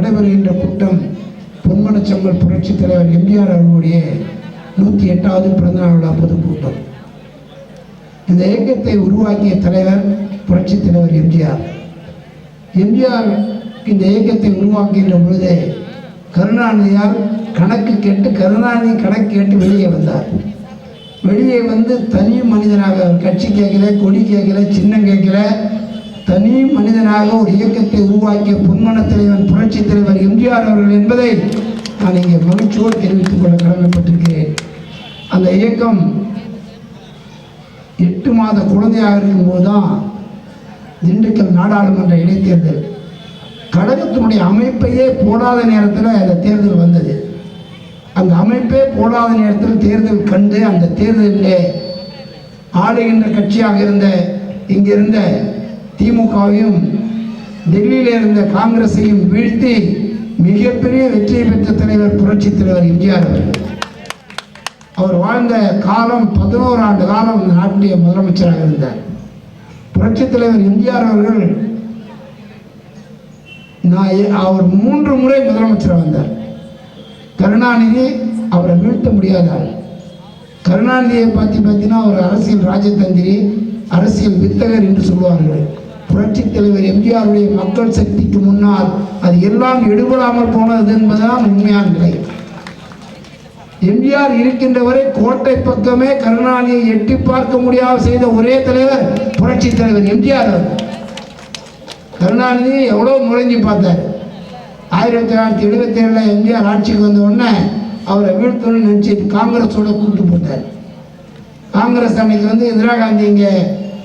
நடைபெறுகின்ற கூட்டம் பொன்மனச்செம்மல் புரட்சித் தலைவர் எம்ஜிஆர் அவர்களுடைய நூற்றி எட்டாவது பிறந்தநாள் விழா பொதுக்கூட்டம் இந்த இயக்கத்தை உருவாக்கிய தலைவர் புரட்சித் தலைவர் எம்ஜிஆர். எம்ஜிஆர் இந்த இயக்கத்தை உருவாக்குகின்ற பொழுது கருணாநிதியால் கணக்கு கேட்டு கருணாநிதி கணக்கு கேட்டு வெளியே வந்தார். வெளியே வந்து தனி மனிதனாக அவர் கட்சி கேட்கல கொடி கேட்கல சின்னம் கேட்கல தனி மனிதனாக ஒரு இயக்கத்தை உருவாக்கிய பொன்மன தலைவன் புரட்சி தலைவர் எம்ஜிஆர் அவர்கள் என்பதை நான் இங்கே மகிழ்ச்சியோடு தெரிவித்துக் கொள்ள கடமைப்பட்டிருக்கிறேன். அந்த இயக்கம் எட்டு மாத குழந்தையாக இருக்கும்போது தான் திண்டுக்கல் நாடாளுமன்ற இடைத்தேர்தல். கழகத்தினுடைய அமைப்பையே போடாத நேரத்தில் அந்த தேர்தல் வந்தது. அந்த அமைப்பே போடாத நேரத்தில் தேர்தல் கண்டு அந்த தேர்தலிலே ஆளுகின்ற கட்சியாக இருந்த இங்கிருந்த திமுகவையும் டெல்லியில் இருந்த காங்கிரஸையும் வீழ்த்தி மிகப்பெரிய வெற்றியை பெற்ற தலைவர் புரட்சித் தலைவர் எம்ஜிஆர் அவர்கள். அவர் வாழ்ந்த காலம் பதினோரு ஆண்டு காலம் இந்த நாட்டுடைய முதலமைச்சராக இருந்தார். புரட்சித் தலைவர் எம்ஜிஆர் அவர்கள் நான் அவர் மூன்று முறை முதலமைச்சராக வந்தார். கருணாநிதி அவரை வீழ்த்த முடியாதார் கருணாநிதியை பார்த்து பார்த்தீங்கன்னா ஒரு அரசியல் ராஜதந்திரி அரசியல் வித்தகர் என்று சொல்லுவார்கள். புரட்சித் தலைவர் எம்ஜிஆருடைய மக்கள் சக்திக்கு முன்னால் அது எல்லாம் எடுபடாமல் போனது என்பதுதான் உண்மையான நிலை. எம்ஜிஆர் இருக்கின்ற வரை கோட்டை பக்கமே கருணாநிதியை எட்டி பார்க்க முடியாத செய்த ஒரே தலைவர் புரட்சித் தலைவர் எம்ஜிஆர் கருணாநிதி எவ்வளோ நுழைஞ்சு பார்த்தார். ஆயிரத்தி தொள்ளாயிரத்தி எழுபத்தி ஏழில் எம்ஜிஆர் ஆட்சிக்கு வந்த உடனே அவரை வீழ்த்தணும்னு நினச்சி காங்கிரஸோட கூப்பிட்டு போட்டார் காங்கிரஸ் அன்னைக்கு வந்து இந்திரா காந்தி இங்கே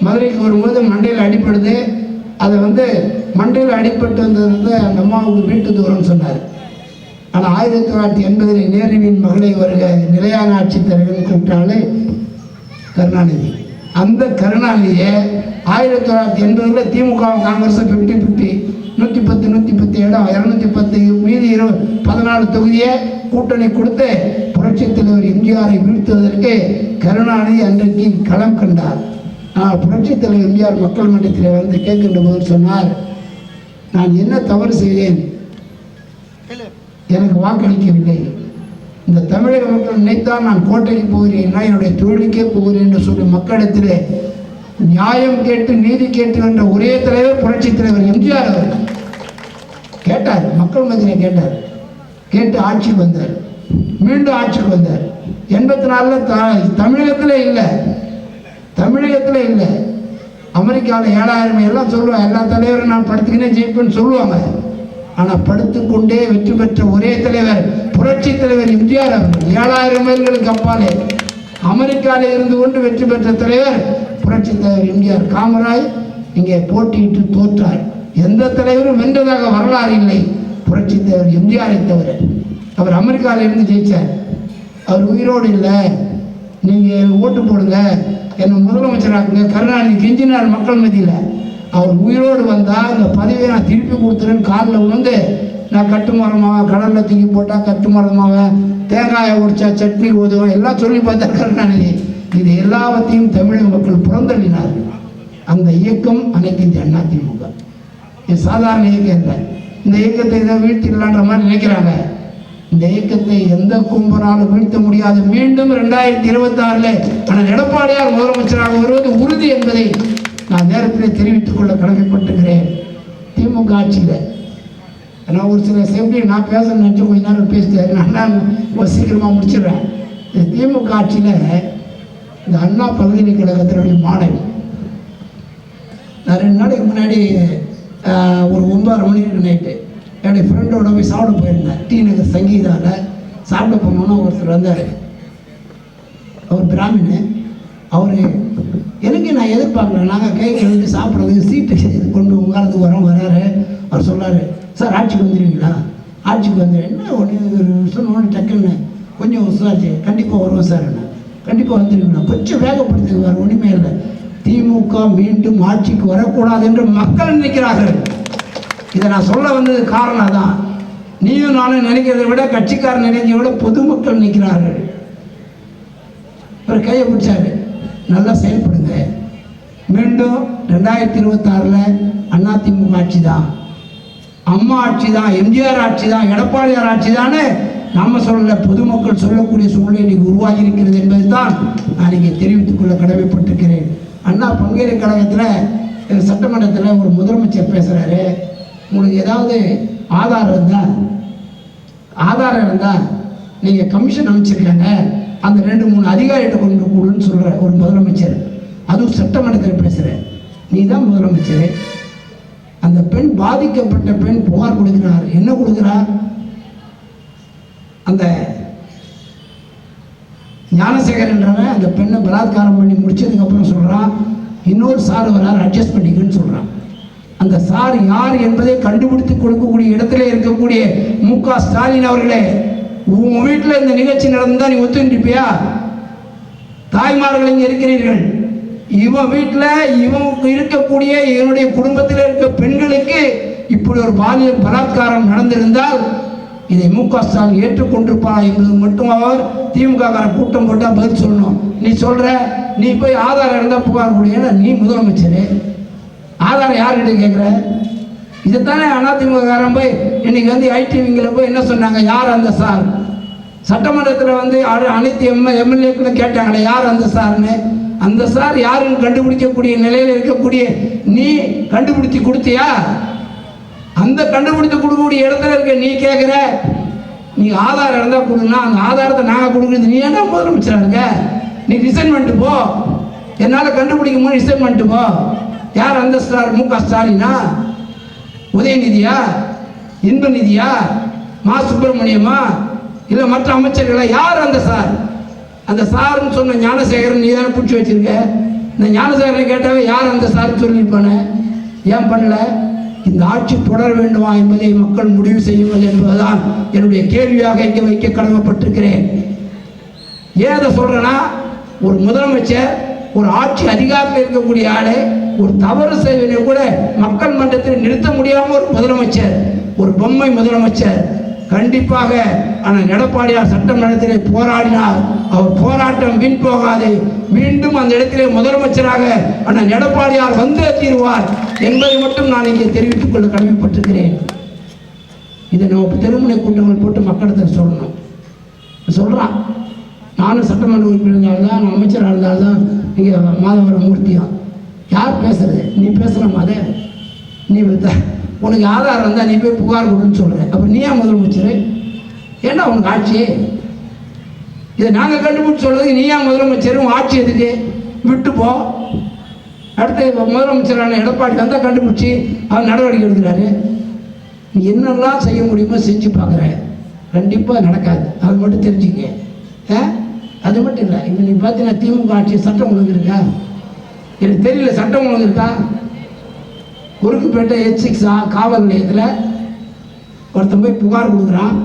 மதுரைக்கு வரும்போது மண்டையில் அடிப்படுது அதை வந்து மண்டையில் அடிபட்டு வந்தது அந்த அம்மாவுக்கு வீட்டு தூரம்னு சொன்னார். ஆனால் ஆயிரத்தி தொள்ளாயிரத்தி எண்பதில் நேருவின் மகளை வருக நிலையான ஆட்சி தலைவர் கூப்பிட்டாலே கருணாநிதி. அந்த கருணாநிதியை ஆயிரத்தி தொள்ளாயிரத்தி எண்பதில் திமுக காங்கிரஸ் ஃபிஃப்டி ஃபிஃப்டி நூற்றி பத்து நூற்றி பத்து இடம் இரநூத்தி பத்து மீதி இரு பதினாலு தொகுதியை கூட்டணி கொடுத்து புரட்சித் தலைவர் எம்ஜிஆரை வீழ்த்துவதற்கு கருணாநிதி அன்றைக்கு களம் கண்டார். புரட்சித் தலைவர் எம்ஜிஆர் மக்கள் மன்றத்தில் வந்து கேட்கின்ற போது சொன்னார் நான் என்ன தவறு செய்தேன்? எனக்கு வாக்களிக்கவில்லை. இந்த தமிழக மக்கள் நினைத்தால் நான் கோட்டைக்கு போகிறேன்னா என்னுடைய தொழிலுக்கே போகிறேன் என்று சொல்லி மக்களிடத்திலே நியாயம் கேட்டு நீதி கேட்டு என்ற ஒரே தலைவர் புரட்சி தலைவர் எம்ஜிஆர் அவர். கேட்டார். மக்கள் மத்தியிலே கேட்டார். கேட்டு ஆட்சிக்கு வந்தார். மீண்டும் ஆட்சிக்கு வந்தார். எண்பத்தி நாலில் த தமிழகத்தில் இல்லை. தமிழகத்தில் இல்லை. அமெரிக்காவில் ஏழாயிரம் எல்லாம் சொல்லுவாங்க. எல்லா தலைவரும் நான் படுத்துக்கினே ஜெயிப்பேன்னு சொல்லுவாங்க. ஆனால் படுத்துக்கொண்டே வெற்றி பெற்ற ஒரே தலைவர் புரட்சி தலைவர் எம்ஜிஆர் அவர்கள். ஏழாயிரம் மைல்களுக்கு அப்பாலே அமெரிக்காவில் இருந்து கொண்டு வெற்றி பெற்ற தலைவர் புரட்சி தலைவர் எம்ஜிஆர். காமராஜ் இங்கே போட்டியிட்டு தோற்றார். எந்த தலைவரும் வென்றதாக வரலாறு இல்லை. புரட்சி தலைவர் எம்ஜிஆரை தவிர. அவர் அமெரிக்காவில் இருந்து ஜெயிச்சார். அவர் உயிரோடு இல்லை. நீங்கள் ஓட்டு போடுங்க. என்னை முதலமைச்சராக்குங்க கருணாநிதி கெஞ்சினார் மக்கள் மத்தியில். அவர் உயிரோடு வந்தால் இந்த பதவியை நான் திருப்பி கொடுத்துறேன்னு காலில் விழுந்து நான் கட்டுமரமாக கடலில் தூக்கி போட்டால் கட்டுமரமாக தேங்காயை உடைச்சா சட்னி உதவும் எல்லாம் சொல்லி பார்த்தா கருணாநிதி. இது எல்லாவற்றையும் தமிழக மக்கள் புறந்தள்ளினார்கள் அந்த இயக்கம் அனைத்து இந்த அண்ணா திமுக. இது சாதாரண இயக்கம் இல்லை. இந்த இயக்கத்தை இதை வீழ்த்திடலான்ற மாதிரி நினைக்கிறாங்க. இந்த இயக்கத்தை எந்த கும்பனாலும் வீழ்த்த முடியாது. மீண்டும் ரெண்டாயிரத்தி இருபத்தி ஆறுல ஆனால் எடப்பாடியார் முதலமைச்சராக வருவது உறுதி என்பதை நான் நேரத்தில் தெரிவித்துக் கொள்ள கடமைப்பட்டிருக்கிறேன் திமுக ஆட்சியில். ஆனால் ஒரு சில சேஃப்டி நான் பேச நினச்சி கொஞ்ச நேரம் பேசிட்டேன். நான் ரொம்ப சீக்கிரமாக முடிச்சிடுறேன். இந்த திமுக ஆட்சியில் இந்த அண்ணா பல்கலைக்கழகத்தினுடைய மாணவி நான் ரெண்டு நாளைக்கு முன்னாடி ஒரு ஒன்பது மணிக்கு நைட்டு என்னுடைய ஃப்ரெண்டோட போய் சாப்பிட போயிருந்தேன். டி நகர் சங்கீதாவில் சாப்பிட போனோன்னா ஒருத்தர் வந்தார். அவர் பிராமினு. அவர் எனக்கு நான் எதிர்பார்க்கல? நாங்கள் கை கழுவிட்டு சாப்பிட்றதுக்கு சீட்டு கொண்டு உட்காரத்துக்கு வரோம் வராரு. அவர் சொல்றாரு சார் ஆட்சிக்கு வந்துடுவீங்களா ஆட்சிக்கு வந்து என்ன ஒன்று ஒரு சொன்ன டக்குன்னு கொஞ்சம் விசாரிச்சு கண்டிப்பாக வருவோம் சார் என்ன. கண்டிப்பாக வந்துடுவீங்களா கொஞ்சம் வேகப்படுத்துக்கு வேறு ஒன்றுமே இல்லை. திமுக மீண்டும் ஆட்சிக்கு வரக்கூடாது என்று மக்கள் நினைக்கிறார்கள். இதை நான் சொல்ல வந்தது காரணம் தான் நீயும் நானும் நினைக்கிறதை விட கட்சிக்காரன் நினைக்கிறத விட பொதுமக்கள் நிற்கிறார்கள். அவர் கையை பிடிச்சாரு. நல்லா செயல்படுங்க. மீண்டும் ரெண்டாயிரத்தி இருபத்தாறில் அதிமுக ஆட்சி தான் அம்மா ஆட்சி தான் எம்ஜிஆர் ஆட்சி தான் எடப்பாடியார் ஆட்சி தானே நம்ம சொல்லல பொதுமக்கள் சொல்லக்கூடிய சூழ்நிலை இன்னைக்கு உருவாகி இருக்கிறது என்பது தான் நான் இங்கே தெரிவித்துக் கொள்ள கடமைப்பட்டிருக்கிறேன். அண்ணா பல்கலைக்கழகத்தில் சட்டமன்றத்தில் ஒரு முதலமைச்சர் பேசுகிறாரு உங்களுக்கு ஏதாவது ஆதாரம் இருந்தால் ஆதாரம் இருந்தால் நீங்கள் கமிஷன் அமைச்சிருக்காங்க. அந்த ரெண்டு மூணு அதிகாரிகிட்ட கொண்டு கூடுன்னு சொல்கிற ஒரு முதலமைச்சர். அதுவும் சட்டமன்றத்தில் பேசுகிற நீ தான் முதலமைச்சர். அந்த பெண் பாதிக்கப்பட்ட பெண் புகார் கொடுக்கிறார். என்ன கொடுக்கிறார் அந்த ஞானசேகரன்றவன் அந்த பெண்ணை பலாத்காரம் பண்ணி முடிச்சதுக்கப்புறம் சொல்கிறான் இன்னொரு சார் வரார் அட்ஜஸ்ட் பண்ணிக்கன்னு சொல்கிறான் அந்த சார் யார் என்பதை கண்டுபிடித்து கொடுக்கக்கூடிய இடத்துல இருக்கக்கூடிய மு க ஸ்டாலின் அவர்களே உன் வீட்டில் இந்த நிகழ்ச்சி நடந்தா நீ ஒத்துக்கிட்டிருப்பியா? தாய்மார்கள் இங்கே இருக்கிறீர்கள். இவன் வீட்டில் இவனுக்கு இருக்கக்கூடிய இவனுடைய குடும்பத்தில் இருக்க பெண்களுக்கு இப்படி ஒரு பாலியல் பலாத்காரம் நடந்திருந்தால் இதை மு க ஸ்டாலின் ஏற்றுக்கொண்டிருப்பான் என்பது மட்டும் அவர் திமுக காரன் கூட்டம் போட்டால் பதில் சொல்லணும். நீ சொல்ற நீ போய் ஆதாரம் இருந்தால் புகார் முடியல நீ முதலமைச்சர். ஆதாரம் யார்கிட்ட கேட்குற இதைத்தானே அதிமுககாரன் போய் இன்னைக்கு வந்து ஐடி விங்கில் போய் என்ன சொன்னாங்க? யார் அந்த சார்? சட்டமன்றத்தில் வந்து அடு- அனைத்து எம் எம்எல்ஏக்களும் கேட்டாங்களே யார் அந்த சார்னு? அந்த சார் யாருன்னு கண்டுபிடிக்கக்கூடிய நிலையில் இருக்கக்கூடிய நீ கண்டுபிடிச்சி கொடுத்தியா? அந்த கண்டுபிடித்து கொடுக்கக்கூடிய இடத்துல இருக்க நீ கேட்குற நீ ஆதாரம் இருந்தால் கொடுங்கன்னா அந்த ஆதாரத்தை நாங்கள் கொடுக்குறது நீ என்ன முதலமைச்சராக இருக்க? நீ ரிசைன் பண்ணிட்டு போ. என்னால் கண்டுபிடிக்கும் போது ரிசைன் பண்ணிட்டு போ. யார் அந்த ஸ்டார் மு க ஸ்டாலினா? உதயநிதியா? இன்பநிதியா? மா சுப்பிரமணியமா? இல்லை மற்ற அமைச்சர்களா? யார் அந்த சார்? அந்த சார்னு சொன்ன ஞானசேகரன் நீ தானே பிடிச்சி வச்சிருக்க? இந்த ஞானசேகரனை கேட்டாவே யார் அந்த சார் சொல்லியிருப்பான ஏன் பண்ணல? இந்த ஆட்சி தொடர வேண்டுமா என்பதை மக்கள் முடிவு செய்யுங்கள் என்பதுதான் என்னுடைய கேள்வியாக இங்கே வைக்க கடமைப்பட்டிருக்கிறேன். ஏன் அதை சொல்கிறேன்னா ஒரு முதலமைச்சர் ஒரு ஆட்சி அதிகாரத்தில் இருக்கக்கூடிய ஆளு ஒரு தவறு செய்வதை கூட மக்கள் மன்றத்தில் நிறுத்த முடியாமல் ஒரு முதலமைச்சர் ஒரு பொம்மை முதலமைச்சர் கண்டிப்பாக ஆனால் எடப்பாடியார் சட்டமன்றத்திலே போராடினார். அவர் போராட்டம் வீண் போகாது. மீண்டும் அந்த இடத்திலே முதலமைச்சராக ஆனால் எடப்பாடியார் வந்தே தீர்வார் என்பதை மட்டும் நான் இங்கே தெரிவித்துக் கொள்ள கடமைப்பட்டிருக்கிறேன். இதை நம்ம தெருமுனை கூட்டங்கள் போட்டு மக்களிடத்தில் சொல்லணும். சொல்கிறான் நானும் சட்டமன்ற உறுப்பினர் இருந்தால்தான் நான் அமைச்சராக இருந்தால்தான் இங்கே மாதவர மூர்த்தியா யார் பேசுறது? நீ பேசுகிற மாதிரி. நீ உனக்கு ஆதாரம் இருந்தால் நீ போய் புகார் கொடுன்னு சொல்கிற அப்போ நீ ஏன் முதலமைச்சர்? ஏன்னா உனக்கு ஆட்சி இதை நாங்கள் கண்டுபிடிச்சு சொல்றது நீ ஏன் முதலமைச்சர்? உன் ஆட்சி எதுக்கு? விட்டு போ. அடுத்து முதலமைச்சரான எடப்பாடி வந்தால் கண்டுபிடிச்சி அவர் நடவடிக்கை எடுக்கிறாரு. நீ என்னெல்லாம் செய்ய முடியுமோ செஞ்சு பார்க்குற கண்டிப்பாக நடக்காது. அது மட்டும் தெரிஞ்சுக்க ஆ? அது மட்டும் இல்லை. இப்போ நீ பார்த்தீங்கன்னா திமுக ஆட்சி சட்டம் ஒழுங்கு இருக்கா? எனக்கு தெரியல சட்டம் ஒழுங்கு இருக்கா குறுக்குப்பேட்டை எச் சிக்ஸ் காவல் நிலையத்தில் ஒருத்தன் போய் புகார் கொடுக்குறான்.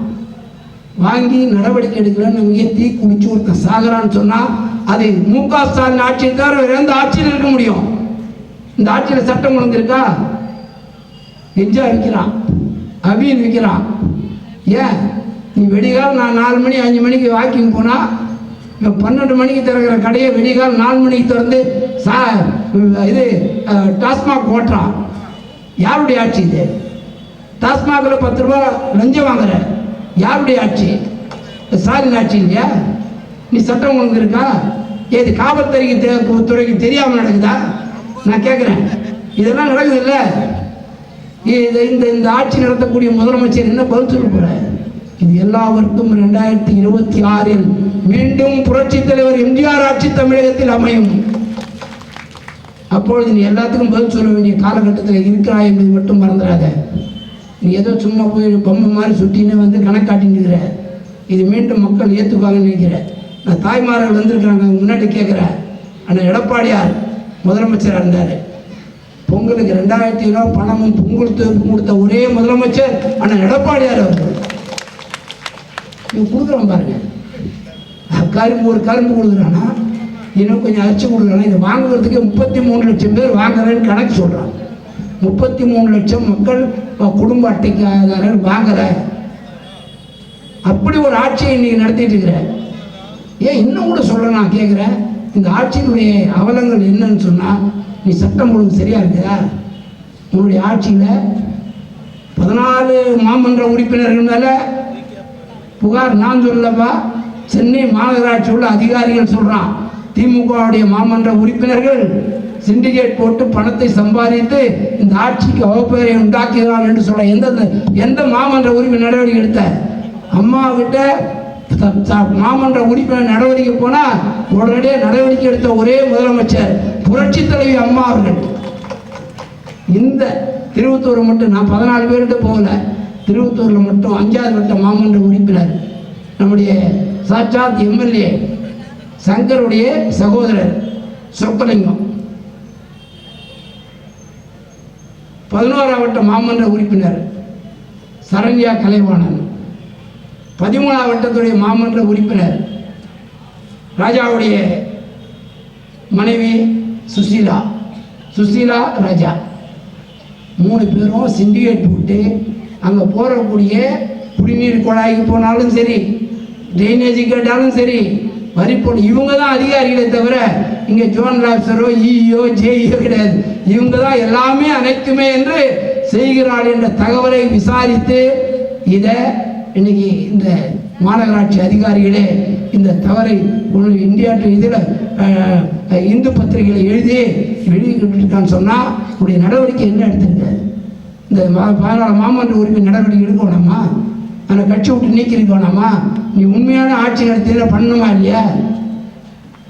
வாங்கி நடவடிக்கை எடுக்கலன்னு இங்கே தீ குடிச்சு ஒருத்தன் சாகிறான்னு சொன்னால் அது மு க ஸ்டாலின் ஆட்சியில் தவிர வேற எந்த ஆட்சியில் இருக்க முடியும். இந்த ஆட்சியில் சட்டம் ஒழுங்கு இருக்கா? எஞ்சா விற்கிறான் அவியல் விற்கிறான் ஏன்? நீ வெடிகால் நான் நாலு மணி அஞ்சு மணிக்கு வாக்கிங் போனால் இவன் பன்னெண்டு மணிக்கு திறக்கிற கடையை வெடிகால் நாலு மணிக்கு திறந்து சா இது டாஸ்மாக் ஓட்டுறான் யாருடைய ஆட்சி இது? டாஸ்மாகில் பத்து ரூபா லஞ்சம் வாங்குற. யாருடைய ஆட்சி? ஸ்டாலின் ஆட்சி இல்லையா? நீ சட்டம் ஒழுங்கு இருக்கா? ஏது காவல்துறைக்கு தெ- துறைக்கு தெரியாமல் நடக்குதா? நான் கேட்குறேன் இதெல்லாம் நடக்குது இல்லை இது இந்த இந்த ஆட்சி நடத்தக்கூடிய முதலமைச்சர் என்ன பதில் சொல்ல இது எல்லாவருக்கும் ரெண்டாயிரத்தி இருபத்தி ஆறில் மீண்டும் புரட்சித் தலைவர் எம்ஜிஆர் ஆட்சி தமிழகத்தில் அமையும். அப்பொழுது நீ எல்லாத்துக்கும் பதில் சொல்ல வேண்டிய காலகட்டத்தில் இருக்கிறாய் என்பது மட்டும் மறந்துடாத. நீ ஏதோ சும்மா போய் பொம்மை மாதிரி சுட்டின்னு வந்து கணக்காட்டின்னு இருக்கிற இது மீண்டும் மக்கள் ஏற்றுக்குவாங்கன்னு நினைக்கிறேன் நான் தாய்மார்கள் வந்திருக்கிறாங்க முன்னாடி கேட்குறேன் ஆனால் எடப்பாடியார் முதலமைச்சராக இருந்தார். பொங்கலுக்கு ரெண்டாயிரத்தி ரூபா பணமும் பொங்கல் தோப்பு கொடுத்த ஒரே முதலமைச்சர் ஆனால் எடப்பாடியார் அவர்கள். இவன் கொடுக்குறான் பாருங்க. கரும்பு ஒரு கரும்பு கொடுக்குறானா? இன்னும் கொஞ்சம் அரிசி கொடுக்கலாம் இது வாங்குறதுக்கு முப்பத்தி மூணு லட்சம் பேர் வாங்குறேன்னு கணக்கு சொல்கிறான் முப்பத்தி மூணு லட்சம் மக்கள் குடும்ப அட்டைக்காரர் வாங்குற அப்படி ஒரு ஆட்சியை இன்னைக்கு நடத்திட்டு இருக்கிற. ஏன் இன்னும் கூட சொல்ல நான் கேட்குறேன் இந்த ஆட்சியினுடைய அவலங்கள் என்னன்னு சொன்னால் நீ சட்டம் ஒழுங்கு சரியா இருக்குதா உன்னுடைய ஆட்சியில் பதினாலு மாமன்ற உறுப்பினர்கள் மேலே புகார் நான் சொல்லப்பா சென்னை மாநகராட்சி உள்ள அதிகாரிகள் சொல்கிறான் திமுகவுடைய மாமன்ற உறுப்பினர்கள் சிண்டிகேட் போட்டு பணத்தை சம்பாதித்து இந்த ஆட்சிக்கு அவப்பெயரை உண்டாக்குகிறார் என்று சொல்ல எந்த எந்த மாமன்ற உரிமை நடவடிக்கை எடுத்த? அம்மாவிட்ட மாமன்ற உறுப்பினர் நடவடிக்கை போனா உடனடியாக நடவடிக்கை எடுத்த ஒரே முதலமைச்சர் புரட்சி தலைவி அம்மா அவர்கள். இந்த திருவத்தூர் மட்டும் நான் பதினாலு பேர்கிட்ட போகல. திருவத்தூரில் மட்டும் அஞ்சாவது வட்ட மாமன்ற உறுப்பினர். நம்முடைய சாட்சாத் எம்எல்ஏ சங்கருடைய சகோதரர் சொப்பலிங்கம். பதினோராம் வட்ட மாமன்ற உறுப்பினர் சரண்யா கலைவாணன். பதிமூணாம் வட்டத்துடைய மாமன்ற உறுப்பினர் ராஜாவுடைய மனைவி சுசீலா சுசீலா ராஜா. மூணு பேரும் சிண்டிகேட் விட்டு அங்கே போகக்கூடிய குடிநீர் குழாய்க்கு போனாலும் சரி ட்ரைனேஜுக்கு கேட்டாலும் சரி வரி இவங்க தான் அதிகாரிகளே தவிர இங்கே ஜோன் லாப்சரோ இஓ ஜேஇயோ கிடையாது. இவங்க தான் எல்லாமே அனைத்துமே என்று செய்கிறாள் என்ற தகவலை விசாரித்து இதை இன்னைக்கு இந்த மாநகராட்சி அதிகாரிகளே இந்த தவறை ஒரு இந்தியா இதில் இந்து பத்திரிகையில் எழுதி வெளியிட்டிருக்கான்னு சொன்னால் உடைய நடவடிக்கை என்ன எடுத்திருக்க இந்த மா- பதினாலு மாமன்ற உரிமை நடவடிக்கை எடுக்கணுமா? வேணாமா அந்த கட்சி விட்டு நீக்கிருக்க வேணாமா நீ உண்மையான ஆட்சி நடத்தின பண்ணணுமா இல்லையா?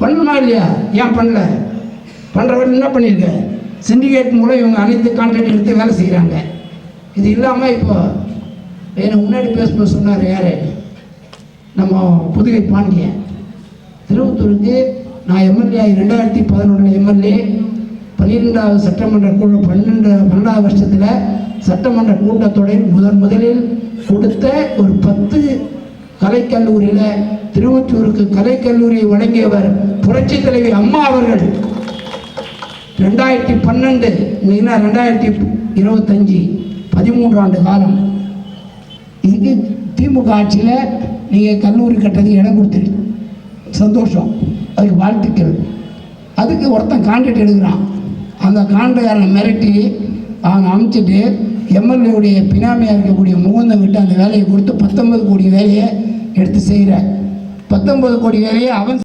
பண்ணணுமா இல்லையா? ஏன் பண்ணல? பண்ணுறவர் என்ன பண்ணியிருக்க? சிண்டிகேட் மூலம் இவங்க அனைத்து கான்ட்ராக்ட் எடுத்து வேலை செய்கிறாங்க இது இல்லாமல் இப்போ என்னை முன்னாடி பேசும்போது சொன்னார் யார்? நம்ம புதுகை பாண்டியன். திருவத்தூருக்கு நான் எம்எல்ஏ ரெண்டாயிரத்தி பதினொன்றில் எம்எல்ஏ பன்னிரெண்டாவது சட்டமன்ற குழு பன்னெண்டு பன்னெண்டாவது வருஷத்தில் சட்டமன்ற கூட்டத்தொடரில் முதன் முதலில் கொடுத்த ஒரு பத்து கலைக்கல்லூரியில் திருவொற்றூருக்கு கலைக்கல்லூரியை வழங்கியவர் புரட்சி தலைவி அம்மா அவர்கள். ரெண்டாயிரத்தி பன்னெண்டு இன்னைக்குன்னா ரெண்டாயிரத்தி இருபத்தஞ்சி பதிமூன்று ஆண்டு காலம். இதுக்கு திமுக ஆட்சியில் நீங்கள் கல்லூரி கட்டுறதுக்கு இடம் கொடுத்துரு. சந்தோஷம். அதுக்கு வாழ்த்துக்கள். அதுக்கு ஒருத்தன் கான்ட்ராக்ட் எடுக்கிறான். அந்த கான்ட்ராக்டரை மிரட்டி அவன் அமுச்சிட்டு எம்எல்ஏவுடைய பினாமியாக இருக்கக்கூடிய முகுந்தன் விட்டு அந்த வேலையை கொடுத்து பத்தொன்பது கோடி வேலையை எடுத்து செய்கிற பத்தொன்பது கோடி வேலையை அவன்